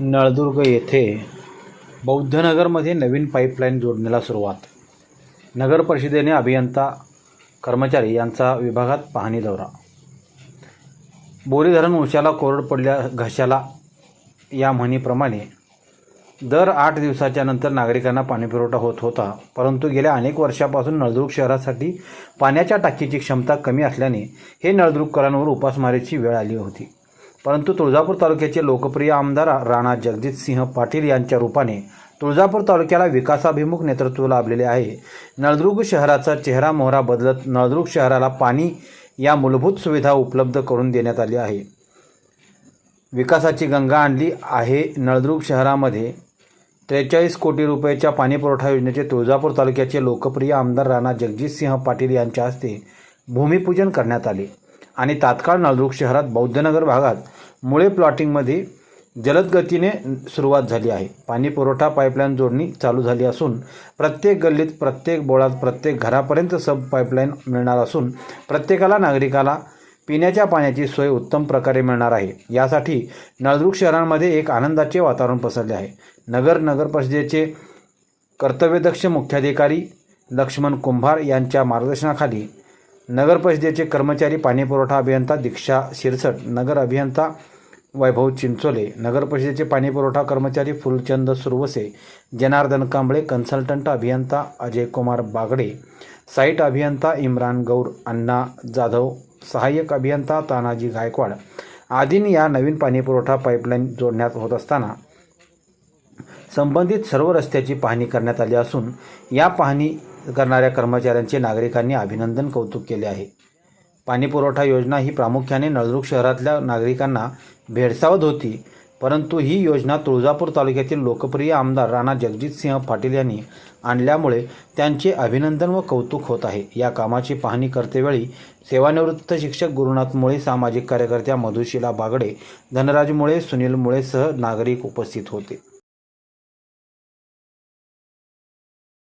नळदुर्ग येथे बौद्धनगरमध्ये नवीन पाईपलाईन जोडणीला सुरुवात. नगर परिषदेने अभियंता कर्मचारी यांचा विभागात पाहणी दौरा. बोरी धरण उशाला कोरड पडल्या घशाला या म्हणीप्रमाणे दर आठ दिवसाच्या नंतर नागरिकांना पाणीपुरवठा होत होता परंतु गेल्या अनेक वर्षापासून नळदुर्ग शहरासाठी पाण्याच्या टाकीची क्षमता कमी असल्याने हे नळदुर्गकरांवर उपासमारीची वेळ आली होती. परंतु तुळजापूर तालुक्याचे लोकप्रिय आमदार राणा जगजितसिंह पाटील यांच्या रूपाने तुळजापूर तालुक्याला विकासाभिमुख नेतृत्व लाभलेले आहे. नळदुर्ग शहराचा चेहरा मोहरा बदलत नळदुर्ग शहराला पाणी या मूलभूत सुविधा उपलब्ध करून देण्यात आली आहे. विकासाची गंगा आणली आहे. नळदुर्ग शहरामध्ये त्रेचाळीस कोटी रुपयाच्या पाणीपुरवठा योजनेचे तुळजापूर तालुक्याचे लोकप्रिय आमदार राणा जगजितसिंह पाटील यांच्या हस्ते भूमिपूजन करण्यात आले. आणि तात्काळ नळदुर्ग शहरात बौद्धनगर भागात मुळे प्लॉटिंगमध्ये जलद गतीने सुरुवात झाली आहे. पाणी पुरवठा पाईपलाईन जोडणी चालू झाली असून प्रत्येक गल्लीत प्रत्येक बोळात प्रत्येक घरापर्यंत सब पाईपलाईन मिळणार असून प्रत्येकाला नागरिकाला पिण्याच्या पाण्याची सोय उत्तम प्रकारे मिळणार आहे. यासाठी नळदुर्ग शहरांमध्ये एक आनंदाचे वातावरण पसरले आहे. नगर नगर परिषदेचे कर्तव्यदक्ष मुख्याधिकारी लक्ष्मण कुंभार यांच्या मार्गदर्शनाखाली नगर परिषदेचे कर्मचारी पाणीपुरवठा अभियंता दीक्षा शिरसट नगर अभियंता वैभव चिंचोले नगर परिषदेचे पाणीपुरवठा कर्मचारी फुलचंद सुरवसे जनार्दन कांबळे कन्सल्टंट अभियंता अजय कुमार बागडे साईट अभियंता इम्रान गौर अण्णा जाधव सहाय्यक अभियंता तानाजी गायकवाड आदींनी या नवीन पाणीपुरवठा पाईपलाईन जोडण्यात होत असताना संबंधित सर्व रस्त्याची पाहणी करण्यात आली असून या पाहणी करणाऱ्या कर्मचाऱ्यांचे नागरिकांनी अभिनंदन कौतुक केले आहे. पाणीपुरवठा योजना ही प्रामुख्याने नळदुर्ग शहरातल्या नागरिकांना भेडसावत होती परंतु ही योजना तुळजापूर तालुक्यातील लोकप्रिय आमदार राणा जगजितसिंह पाटील यांनी आणल्यामुळे त्यांचे अभिनंदन व कौतुक होत आहे. या कामाची पाहणी करतेवेळी सेवानिवृत्त शिक्षक गुरुनाथ मुळे सामाजिक कार्यकर्त्या मधुशिला बागडे धनराज मुळे सुनील मुळेसह नागरिक उपस्थित होते.